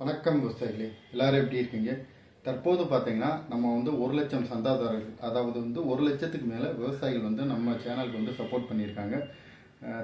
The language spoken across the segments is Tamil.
வணக்கம் விவசாயிகளே. எல்லாரும் எப்படி இருக்கீங்க? தற்போது பார்த்தீங்கன்னா நம்ம வந்து ஒரு லட்சம் சந்தாதாரர்கள் அதாவது வந்து ஒரு லட்சத்துக்கு மேலே விவசாயிகள் வந்து நம்ம சேனலுக்கு வந்து சப்போர்ட் பண்ணியிருக்காங்க.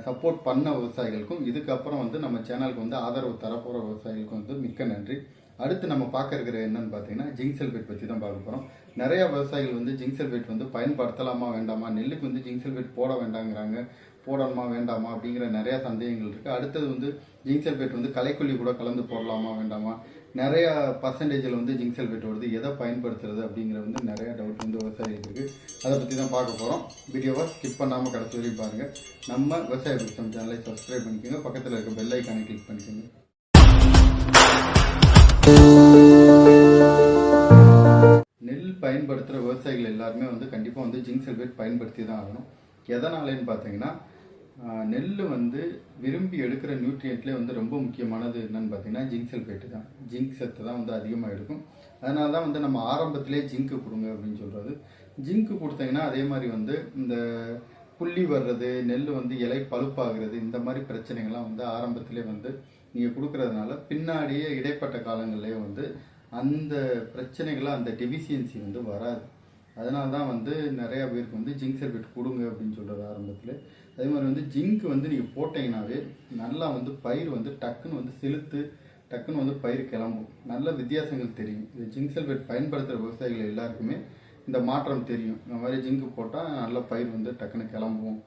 சப்போர்ட் பண்ண விவசாயிகளுக்கும் இதுக்கப்புறம் வந்து நம்ம சேனலுக்கு வந்து ஆதரவு தரப்போகிற விவசாயிகளுக்கும் வந்து மிக்க நன்றி. அடுத்து நம்ம பார்க்க இருக்கிற என்னன்னு பார்த்தீங்கன்னா ஜிங்க் சல்பேட் பற்றி தான் பார்க்க போகிறோம் நிறையா விவசாயிகள் வந்து ஜிங்க் சல்பேட் வந்து பயன்படுத்தலாமா வேண்டாமா நெல்லுக்கு வந்து ஜிங்க் சல்பேட் போட வேண்டாங்கிறாங்க. போடணுமா வேண்டாமா அப்படிங்கிற நிறைய சந்தேகங்கள் இருக்குது அடுத்தது வந்து ஜிங்க் சல்பேட் வந்து களைக்கொல்லி கூட கலந்து போடலாமா வேண்டாமா? நிறைய பர்சன்டேஜில் வந்து ஜிங்க் சல்பேட் வருது. எதை பயன்படுத்துறது அப்படிங்கிற வந்து நிறைய டவுட் வந்து விவசாயிகளுக்கு இருக்குது அதை பற்றி தான் பார்க்க போகிறோம் வீடியோவை ஸ்கிப் பண்ணாமல் கடைசி வரையும் பாருங்கள் நம்ம விவசாய பிக்சம் சேனலை சப்ஸ்கிரைப் பண்ணிக்கோங்க. பக்கத்தில் இருக்க பெல் ஐக்கானை கிளிக் பண்ணிக்கோங்க. நெல் பயன்படுத்துகிற விவசாயிகள் எல்லாருமே வந்து கண்டிப்பாக வந்து ஜிங்க் சல்பேட் பயன்படுத்தி தான் ஆகணும். எதனாலேன்னு பார்த்தீங்கன்னா நெல் வந்து விரும்பி எடுக்கிற நியூட்ரியன்ட்லேயே வந்து ரொம்ப முக்கியமானது என்னன்னு பார்த்தீங்கன்னா ஜிங்க் சல்ஃபேட்டு தான். ஜிங்க் சத்து தான் வந்து அதிகமாக எடுக்கும். அதனால தான் வந்து நம்ம ஆரம்பத்திலே ஜிங்க்கு கொடுங்க அப்படின்னு சொல்கிறது ஜிங்க்கு கொடுத்தீங்கன்னா அதே மாதிரி வந்து இந்த புள்ளி வர்றது நெல் வந்து இலை பழுப்பாகிறது இந்த மாதிரி பிரச்சனைகள்லாம் வந்து ஆரம்பத்திலே வந்து நீங்கள் கொடுக்கறதுனால பின்னாடியே இடைப்பட்ட காலங்கள்லேயே வந்து அந்த பிரச்சனைகளாக அந்த டெஃபிஷியன்சி வந்து வராது. அதனால தான் வந்து நிறையா பேருக்கு வந்து ஜிங்க் சல்பேட் கொடுங்க அப்படின்னு சொல்கிறது ஆரம்பத்தில். அதே மாதிரி வந்து ஜிங்க் வந்து நீங்கள் போட்டிங்கனாவே நல்லா வந்து பயிர் வந்து டக்குன்னு வந்து செலுத்து டக்குன்னு வந்து பயிர் கிளம்பும். நல்ல வித்தியாசங்கள் தெரியும். இது ஜிங்க் சல்பேட் பயன்படுத்துகிற விவசாயிகள் எல்லாருக்குமே இந்த மாற்றம் தெரியும். இந்த மாதிரி ஜிங்கு போட்டால் நல்ல பயிர் வந்து டக்குன்னு கிளம்பும்.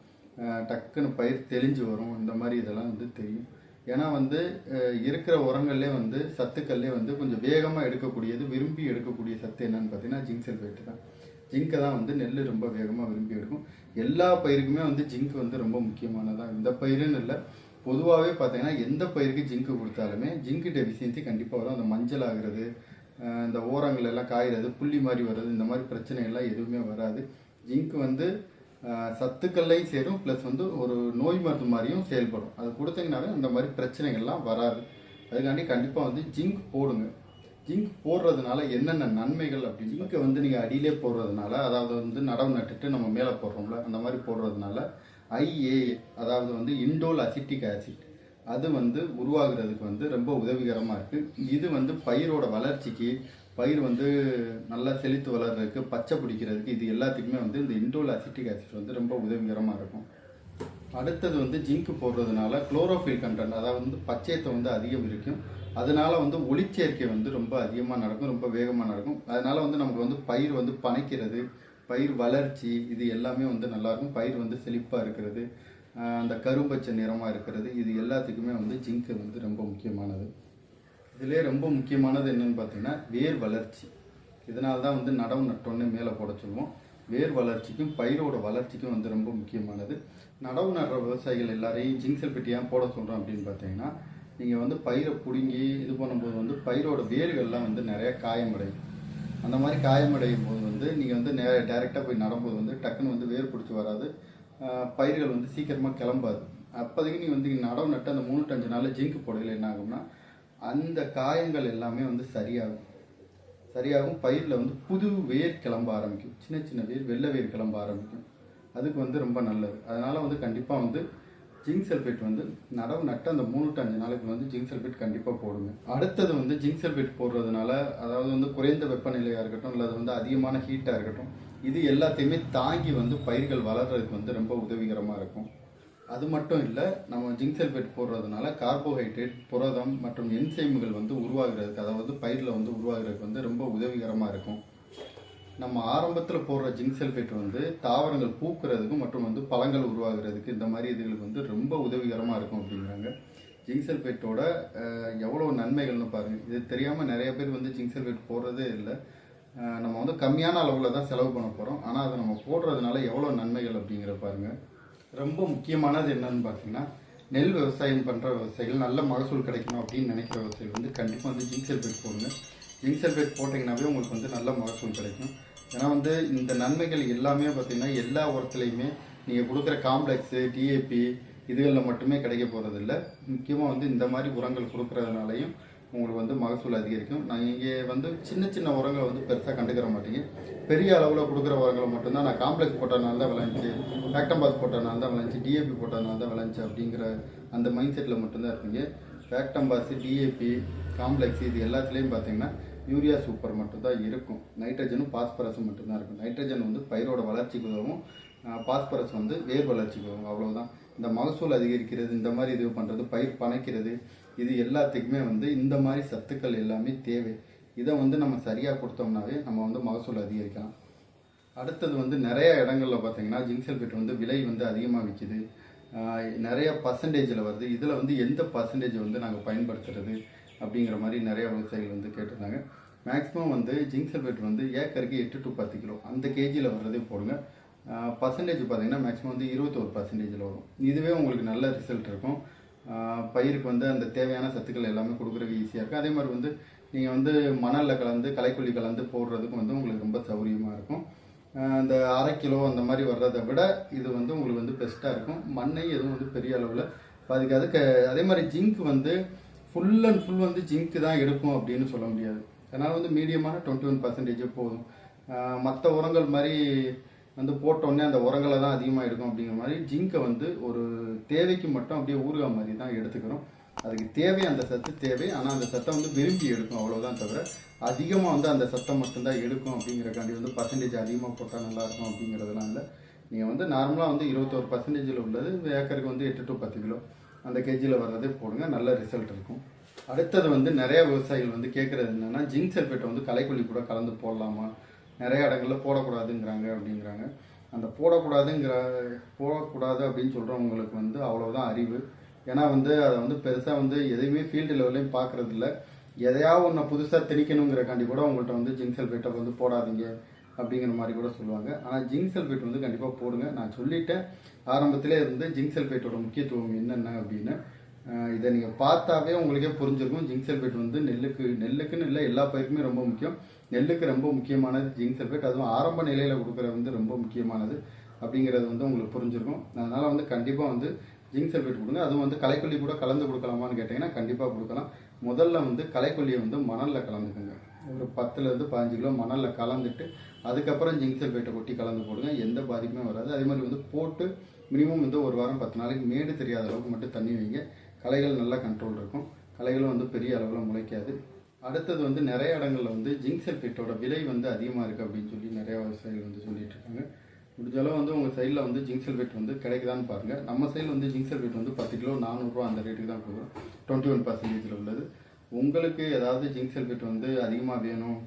டக்குன்னு பயிர் தெளிஞ்சு வரும். இந்த மாதிரி இதெல்லாம் வந்து தெரியும். ஏன்னா வந்து இருக்கிற உரங்கள்லே வந்து சத்துக்கள்லே வந்து கொஞ்சம் வேகமாக எடுக்கக்கூடியது விரும்பி எடுக்கக்கூடிய சத்து என்னன்னு பார்த்தீங்கன்னா ஜிங்க் சல்பேட் தான். ஜிங்கை தான் வந்து நெல் ரொம்ப வேகமாக விரும்பி எடுக்கும். எல்லா பயிருக்குமே வந்து ஜிங்க் வந்து ரொம்ப முக்கியமானதான் இந்த பயிருன்னு இல்லை பொதுவாகவே பார்த்தீங்கன்னா எந்த பயிருக்கு ஜிங்க் கொடுத்தாலுமே ஜிங்க் டெபிசியன்சி கண்டிப்பாக வரும். அந்த மஞ்சள் ஆகிறது இந்த ஓரங்கள் எல்லாம் காயிறது புள்ளி மாதிரி வர்றது இந்த மாதிரி பிரச்சனைகள்லாம் எதுவுமே வராது. ஜிங்க் வந்து அஹ், சத்துக்கள்லையும் சேரும் ப்ளஸ் வந்து ஒரு நோய் மருந்து மாதிரியும் செயல்படும். அது கொடுத்தீங்கனாவே அந்த மாதிரி பிரச்சனைகள்லாம் வராது. அதுக்காண்டி கண்டிப்பாக வந்து ஜிங்க் போடுங்க. ஜிங்க் போடுறதுனால என்னென்ன நன்மைகள் அப்படின்னு ஜிங்கை வந்து நீங்கள் அடியிலே போடுறதுனால அதாவது வந்து நடவு நட்டுட்டு நம்ம மேலே போடுறோம்ல அந்த மாதிரி போடுறதுனால ஐஏ அதாவது வந்து இண்டோல் அசிட்டிக் ஆசிட் அது வந்து உருவாகிறதுக்கு வந்து ரொம்ப உதவிகரமாக இருக்குது இது வந்து பயிரோட வளர்ச்சிக்கு பயிர் வந்து நல்லா செழித்து வளர்றதுக்கு பச்சை பிடிக்கிறதுக்கு இது எல்லாத்துக்குமே வந்து இந்த இண்டோல் அசிட்டிக் ஆசிட் வந்து ரொம்ப உதவிகரமாக இருக்கும். அடுத்தது வந்து ஜிங்க் போடுறதுனால குளோரோஃபில் கண்டென்ட் அதாவது வந்து பச்சையத்தை வந்து அதிகம் இருக்கும் அதனால வந்து ஒளிச்சேர்க்கை வந்து ரொம்ப அதிகமாக நடக்கும் ரொம்ப வேகமாக நடக்கும். அதனால வந்து நமக்கு வந்து பயிர் வந்து பனைக்கிறது பயிர் வளர்ச்சி இது எல்லாமே வந்து நல்லாயிருக்கும். பயிர் வந்து செழிப்பாக இருக்கிறது அந்த கரும்பச்சை நிறமாக இருக்கிறது இது எல்லாத்துக்குமே வந்து ஜிங்க் வந்து ரொம்ப முக்கியமானது. இதிலே ரொம்ப முக்கியமானது என்னன்னு பார்த்தீங்கன்னா வேர் வளர்ச்சி. இதனால தான் வந்து நடவு நட்டோன்னு மேலே போட சொல்லுவோம். வேர் வளர்ச்சிக்கும் பயிரோட வளர்ச்சிக்கும் வந்து ரொம்ப முக்கியமானது. நடவு நடுற விவசாயிகள் எல்லாரையும் ஜிங்க் சல்பேட் ஏன் போட சொல்கிறோம் அப்படின்னு பார்த்தீங்கன்னா நீங்கள் வந்து பயிரை பிடுங்கி இது பண்ணும்போது வந்து பயிரோட வேர்கள்லாம் வந்து நிறையா காயமடையும். அந்த மாதிரி காயமடையும் போது வந்து நீங்கள் வந்து நேர டேரெக்டாக போய் நடும்போது வந்து டக்குன்னு வந்து வேர் பிடிச்சி வராது. பயிர்கள் வந்து சீக்கிரமாக கிளம்பாது. அப்போதைக்கு நீங்கள் வந்து நடவு நட்டு அந்த மூணு அஞ்சு நாளில் ஜிங்க் போடையில் என்ன ஆகும்னா அந்த காயங்கள் எல்லாமே வந்து சரியாகும். சரியாகும் பயிரில் வந்து புது வேர் கிளம்ப ஆரம்பிக்கும். சின்ன சின்ன வேர் வெள்ளை வேர் கிளம்ப ஆரம்பிக்கும். அதுக்கு வந்து ரொம்ப நல்லது. அதனால் வந்து கண்டிப்பாக வந்து ஜிங்க் சல்ஃபேட் வந்து நடவு நட்டு அந்த மூணு டு அஞ்சு நாளைக்கு வந்து ஜிங்க் சல்ஃபேட் கண்டிப்பாக போடுங்க. அடுத்தது வந்து ஜிங்க் சல்ஃபேட் போடுறதுனால அதாவது வந்து குறைந்த வெப்பநிலையாக இருக்கட்டும் இல்லை அது வந்து அதிகமான ஹீட்டாக இருக்கட்டும் இது எல்லாத்தையுமே தாங்கி வந்து பயிர்கள் வளர்கிறதுக்கு வந்து ரொம்ப உதவிகரமாக இருக்கும். அது மட்டும் இல்லை நம்ம ஜிங்க் சல்பேட் போடுறதுனால கார்போஹைட்ரேட் புரதம் மற்றும் என்சைம்கள் வந்து உருவாகிறதுக்கு அதாவது பயிரில் வந்து உருவாகிறதுக்கு வந்து ரொம்ப உதவிகரமாக இருக்கும். நம்ம ஆரம்பத்தில் போடுற ஜிங்க் சல்பேட் வந்து தாவரங்கள் பூக்கிறதுக்கும் மற்றும் வந்து பழங்கள் உருவாகிறதுக்கு இந்த மாதிரி இதுகளுக்கு வந்து ரொம்ப உதவிகரமாக இருக்கும் அப்படிங்கிறாங்க. ஜிங்க் சல்பேட்டோட எவ்வளோ நன்மைகள்னு பாருங்கள் இது தெரியாமல் நிறைய பேர் வந்து ஜிங்க் சல்பேட் போடுறதே இல்லை. நம்ம வந்து கம்மியான அளவில் தான் செலவு பண்ண போகிறோம் ஆனால் அதை நம்ம போடுறதுனால எவ்வளோ நன்மைகள் அப்படிங்கிற பாருங்கள் ரொம்ப முக்கியமானது என்னன்னு பார்த்தீங்கன்னா நெல் விவசாயம் பண்ணுற விவசாயிகள் நல்ல மகசூல் கிடைக்கணும் அப்படின்னு நினைக்கிற விவசாயிகள் வந்து கண்டிப்பாக வந்து ஜிங்க் சல்பேட் போடுங்க. ஜிங்க் சல்பேட் போட்டிங்கனாவே உங்களுக்கு வந்து நல்ல மகசூல் கிடைக்கும். ஏன்னா வந்து இந்த நன்மைகள் எல்லாமே பார்த்தீங்கன்னா எல்லா உரத்துலையுமே நீங்கள் கொடுக்குற காம்ப்ளெக்ஸு டிஏபி இதுகளில் மட்டுமே கிடைக்க போகிறதில்ல முக்கியமாக வந்து இந்த மாதிரி உரங்கள் கொடுக்குறதுனாலையும் உங்களுக்கு வந்து மகசூல் அதிகரிக்கும். நான் இங்கே வந்து சின்ன சின்ன உரங்களை வந்து பெருசாக கண்டுக்கிற மாட்டீங்க. பெரிய அளவில் கொடுக்குற உரங்களை மட்டும்தான் நான் காம்ப்ளெக்ஸ் போட்டனால தான் விளைஞ்சி ஃபேக்டம்பாஸ் போட்டனால தான் விளைஞ்சி டிஏபி போட்டனால தான் விளைஞ்சி அப்படிங்கிற அந்த மைண்ட் செட்டில் மட்டும்தான் இருப்பீங்க. ஃபேக்டம்பாஸ் டிஏபி காம்ப்ளெக்ஸ் இது எல்லாத்துலேயும் பார்த்தீங்கன்னா யூரியா சூப்பர் மட்டும்தான் இருக்கும். நைட்ரஜனும் பாஸ்பரஸும் மட்டும்தான் இருக்கும். நைட்ரஜன் வந்து பயிரோட வளர்ச்சிக்கு உதவும் பாஸ்பரஸ் வந்து வேர் வளர்ச்சிக்கு உதவும் அவ்வளோதான் இந்த மகசூல் அதிகரிக்கிறது இந்த மாதிரி இது பண்ணுறது பயிர் பனைக்கிறது இது எல்லாத்துக்குமே வந்து இந்த மாதிரி சத்துக்கள் எல்லாமே தேவை. இதை வந்து நம்ம சரியாக கொடுத்தோம்னாவே நம்ம வந்து மகசூல் அதிகரிக்கலாம். அடுத்தது வந்து நிறைய இடங்களில் பார்த்தீங்கன்னா ஜிங்க் சல்ஃபேட் வந்து விலை வந்து அதிகமாக விற்கிது நிறைய பர்சன்டேஜில் வருது. இதில் வந்து எந்த பர்சன்டேஜ் வந்து நாங்கள் பயன்படுத்துறது அப்படிங்கிற மாதிரி நிறைய விவசாயிகள் வந்து கேட்டிருந்தாங்க. மேக்ஸிமம் வந்து ஜிங்க் சல்ஃபேட் வந்து ஏக்கருக்கு எட்டு டு பத்து கிலோ. அந்த கேஜியில் வர்றதே போடுங்க. பர்சன்டேஜ் பார்த்தீங்கன்னா மேக்ஸிமம் வந்து இருபத்தோரு பர்சன்டேஜில் வரும். இதுவே உங்களுக்கு நல்ல ரிசல்ட் இருக்கும். பயிருக்கு வந்து அந்த தேவையான சத்துக்கள் எல்லாமே கொடுக்குறதுக்கு ஈஸியாக இருக்கும் அதே மாதிரி வந்து நீங்கள் வந்து மணலில் கலந்து களைக்குள்ளி கலந்து போடுறதுக்கு வந்து உங்களுக்கு ரொம்ப சௌகரியமாக இருக்கும். அந்த அரை கிலோ அந்த மாதிரி வர்றதை விட இது வந்து உங்களுக்கு வந்து பெஸ்ட்டாக இருக்கும். மண்ணை எதுவும் வந்து பெரிய அளவில் பாதிக்காது. க அதே மாதிரி ஜிங்க் வந்து ஃபுல் அண்ட் ஃபுல் வந்து ஜிங்க் தான் எடுக்கும் அப்படின்னு சொல்ல முடியாது. அதனால் வந்து மீடியமான டுவெண்ட்டி ஒன் பர்சன்டேஜ் போதும். மற்ற உரங்கள் மாதிரி வந்து போட்டோடனே அந்த உரங்களை தான் அதிகமாக எடுக்கும் அப்படிங்கிற மாதிரி ஜிங்கை வந்து ஒரு தேவைக்கு மட்டும் அப்படியே ஊறுகாய் மாதிரி தான் எடுத்துக்கிறோம். அதுக்கு தேவை அந்த சத்து தேவை. ஆனால் அந்த சத்தை வந்து விரும்பி எடுக்கும் அவ்வளோதான் தவிர அதிகமாக வந்து அந்த சத்தம் மட்டும்தான் எடுக்கும் அப்படிங்கிறக்காண்டி வந்து பர்சன்டேஜ் அதிகமாக போட்டால் நல்லாயிருக்கும் அப்படிங்கிறதுலாம் இல்லை. நீங்கள் வந்து நார்மலாக வந்து இருபத்தோரு பர்சன்டேஜில் உள்ளது. ஏக்கருக்கு வந்து எட்டு டு பத்து கிலோ அந்த கேஜியில் வர்றதே போடுங்க. நல்ல ரிசல்ட் இருக்கும். அடுத்தது வந்து நிறைய விவசாயிகள் வந்து கேட்குறது என்னென்னா ஜிங்க் சல்பேட்டை வந்து களைக்கொல்லி கூட கலந்து போடலாமா? நிறைய இடங்கள்ல போடக்கூடாதுங்கிறாங்க அப்படிங்கிறாங்க. அந்த போடக்கூடாதுங்கிற போடக்கூடாது அப்படின்னு சொல்கிறவங்களுக்கு வந்து அவ்வளோதான் அறிவு. ஏன்னா வந்து அதை வந்து பெருசாக வந்து எதையுமே ஃபீல்டு லெவல்லையும் பார்க்கறது எதையாவது ஒன்று புதுசாக திணிக்கணுங்கிறக்காண்டி கூட உங்கள்கிட்ட வந்து ஜிங்க் சல்ஃபேட்டை வந்து போடாதீங்க அப்படிங்கிற மாதிரி கூட சொல்லுவாங்க. ஆனால் ஜிங்க் சல்ஃபேட் வந்து கண்டிப்பாக போடுங்க. நான் சொல்லிட்டேன். ஆரம்பத்திலே இருந்து ஜிங்க் சல்ஃபேட்டோட முக்கியத்துவம் என்னென்ன அப்படின்னு இதை நீங்கள் பார்த்தாவே உங்களுக்கே புரிஞ்சிருக்கும். ஜிங்க் சல்ஃபேட் வந்து நெல்லுக்கு நெல்லுக்குன்னு இல்லை எல்லா பயிருக்குமே ரொம்ப முக்கியம். நெல்லுக்கு ரொம்ப முக்கியமானது ஜிங்க் சல்ஃபேட் அதுவும் ஆரம்ப நிலையில் கொடுக்குறது வந்து ரொம்ப முக்கியமானது அப்படிங்கிறது வந்து உங்களுக்கு புரிஞ்சிருக்கும். அதனால் வந்து கண்டிப்பாக வந்து ஜிங்க் சல்ஃபேட் கொடுங்க. அதுவும் வந்து களைக்கொல்லி கூட கலந்து கொடுக்கலாமான்னு கேட்டிங்கன்னா கண்டிப்பாக கொடுக்கலாம். முதல்ல வந்து களைக்கொல்லியை வந்து மணலில் கலந்துக்குங்க. ஒரு பத்துலேருந்து பதினஞ்சு கிலோ மணலில் கலந்துட்டு அதுக்கப்புறம் ஜிங்க் சல்ஃபேட்டை கொட்டி கலந்து போடுங்க. எந்த பாதிப்புமே வராது. அதே மாதிரி வந்து போட்டு மினிமம் வந்து ஒரு வாரம் பத்து நாளைக்கு மேடு தெரியாத அளவுக்கு மட்டும் தண்ணி வைங்க. களைகள் நல்லா கண்ட்ரோல் இருக்கும். களைகளும் வந்து பெரிய அளவில் முளைக்காது. அடுத்தது வந்து நிறைய இடங்களில் வந்து ஜிங்க் சல்ஃபேட்டோட விலை வந்து அதிகமாக இருக்குது அப்படின்னு சொல்லி நிறையா விவசாயிகள் வந்து சொல்லிட்டு இருக்காங்க முடிஞ்சளவு வந்து உங்கள் சைடில் வந்து ஜிங்க் சல்ஃபேட் வந்து கிடைக்குதான்னு பாருங்கள் நம்ம சைடில் வந்து ஜிங்க் சல்ஃபேட் வந்து பத்து கிலோ நானூறுரூவா அந்த ரேட்டுக்கு தான் கொடுக்குறோம். டுவெண்ட்டி ஒன் பர்சன்டேஜில் உள்ளது. உங்களுக்கு ஏதாவது ஜிங்க் சல்ஃபேட் வந்து அதிகமாக வேணும்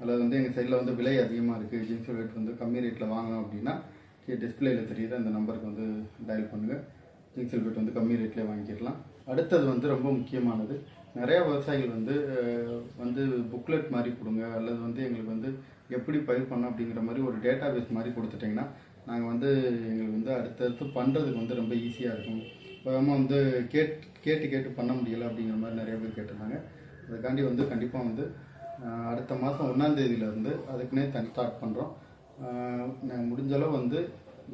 அல்லது வந்து எங்கள் சைடில் வந்து விலை அதிகமாக இருக்குது ஜிங்க் சல்ஃபேட் வந்து கம்மி ரேட்டில் வாங்கணும் அப்படின்னா டிஸ்பிளேயில் தெரியுற அந்த நம்பருக்கு வந்து டயல் பண்ணுங்கள் ஜிங்க் சல்ஃபேட் வந்து கம்மி ரேட்லேயே வாங்கிக்கலாம். அடுத்தது வந்து ரொம்ப முக்கியமானது நிறைய விவசாயிகள் வந்து வந்து புக்லெட் மாதிரி கொடுங்க அல்லது வந்து எங்களுக்கு வந்து எப்படி பயிர் பண்ணோம் அப்படிங்கிற மாதிரி ஒரு டேட்டா பேஸ் மாதிரி கொடுத்துட்டிங்கன்னா நாங்கள் வந்து எங்களுக்கு வந்து அடுத்தடுத்து பண்ணுறதுக்கு வந்து ரொம்ப ஈஸியாக இருக்கும். வேகமாக வந்து கேட் கேட்டு கேட்டு பண்ண முடியலை அப்படிங்கிற மாதிரி நிறைய பேர் கேட்டிருந்தாங்க. அதுக்காண்டி வந்து கண்டிப்பாக வந்து அடுத்த மாதம் ஒன்றாந்தேதியிலேருந்து அதுக்குன்னே தனி ஸ்டார்ட் பண்ணுறோம் முடிஞ்ச அளவு வந்து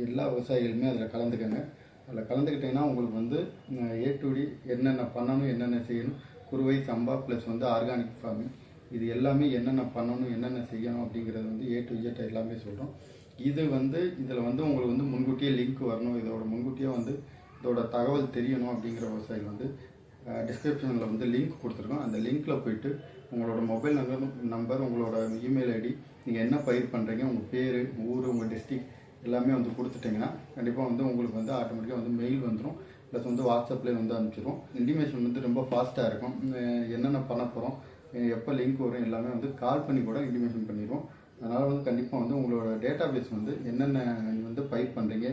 எல்லா விவசாயிகளுமே அதில் கலந்துக்கங்க. அதில் கலந்துக்கிட்டிங்கன்னா உங்களுக்கு வந்து ஏ டு டி என்னென்ன பண்ணணும் என்னென்ன செய்யணும் குறுவை சம்பா ப்ளஸ் வந்து ஆர்கானிக் ஃபார்மிங் இது எல்லாமே என்னென்ன பண்ணணும் என்னென்ன செய்யணும் அப்படிங்கிறது வந்து ஏ டு ஜெட் எல்லாமே சொல்கிறோம் இது வந்து இதில் வந்து உங்களுக்கு வந்து முன்கூட்டியே லிங்க் வரணும். இதோட முன்கூட்டியே வந்து இதோட தகவல் தெரியணும் அப்படிங்கிற விவசாயிகள் வந்து டிஸ்கிரிப்ஷனில் வந்து லிங்க் கொடுத்துருக்கோம். அந்த லிங்க்கில் போயிட்டு உங்களோட மொபைல் நம்பர் நம்பர் உங்களோட இமெயில் ஐடி நீங்கள் என்ன பயிர் பண்ணுறீங்க உங்கள் பேர் ஊர் உங்கள் டிஸ்ட்ரிக்ட் எல்லாமே வந்து கொடுத்துட்டிங்கன்னா கண்டிப்பாக வந்து உங்களுக்கு வந்து ஆட்டோமேட்டிக்காக வந்து மெயில் வந்துடும் ப்ளஸ் வந்து வாட்ஸ்அப்லேயே வந்து அனுப்பிச்சிடும் இன்டிமேஷன் வந்து ரொம்ப ஃபாஸ்ட்டாக இருக்கும். என்னென்ன பண்ண போகிறோம் எப்போ லிங்க் வரும் எல்லாமே வந்து கால் பண்ணி கூட இன்டிமேஷன் பண்ணிடுவோம் அதனால் வந்து கண்டிப்பாக வந்து உங்களோட டேட்டா பேஸ் வந்து என்னென்ன வந்து பயிர் பண்ணுறீங்க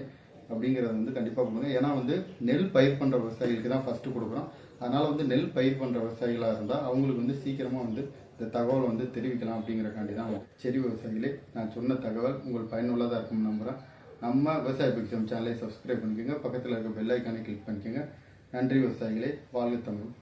அப்படிங்கிறத வந்து கண்டிப்பாக கொடுங்க. ஏன்னா வந்து நெல் பயிர் பண்ணுற விவசாயிகளுக்கு தான் ஃபஸ்ட்டு கொடுக்குறோம். அதனால் வந்து நெல் பயிர் பண்ணுற விவசாயிகளாக இருந்தால் அவங்களுக்கு வந்து சீக்கிரமாக வந்து இந்த தகவல் வந்து தெரிவிக்கலாம் அப்படிங்கிறக்காண்டி தான் செடி விவசாயிகளே நான் சொன்ன தகவல் உங்களுக்கு பயனுள்ளதாக இருக்கும்னு நம்புகிறேன் நம்ம விவசாய பிக்சம் சேனலை சப்ஸ்கிரைப் பண்ணிக்கோங்க. பக்கத்தில் இருக்க பெல் ஐக்கானை கிளிக் பண்ணிக்கோங்க. நன்றி விவசாயிகளை. வாழ்க தமிழ்.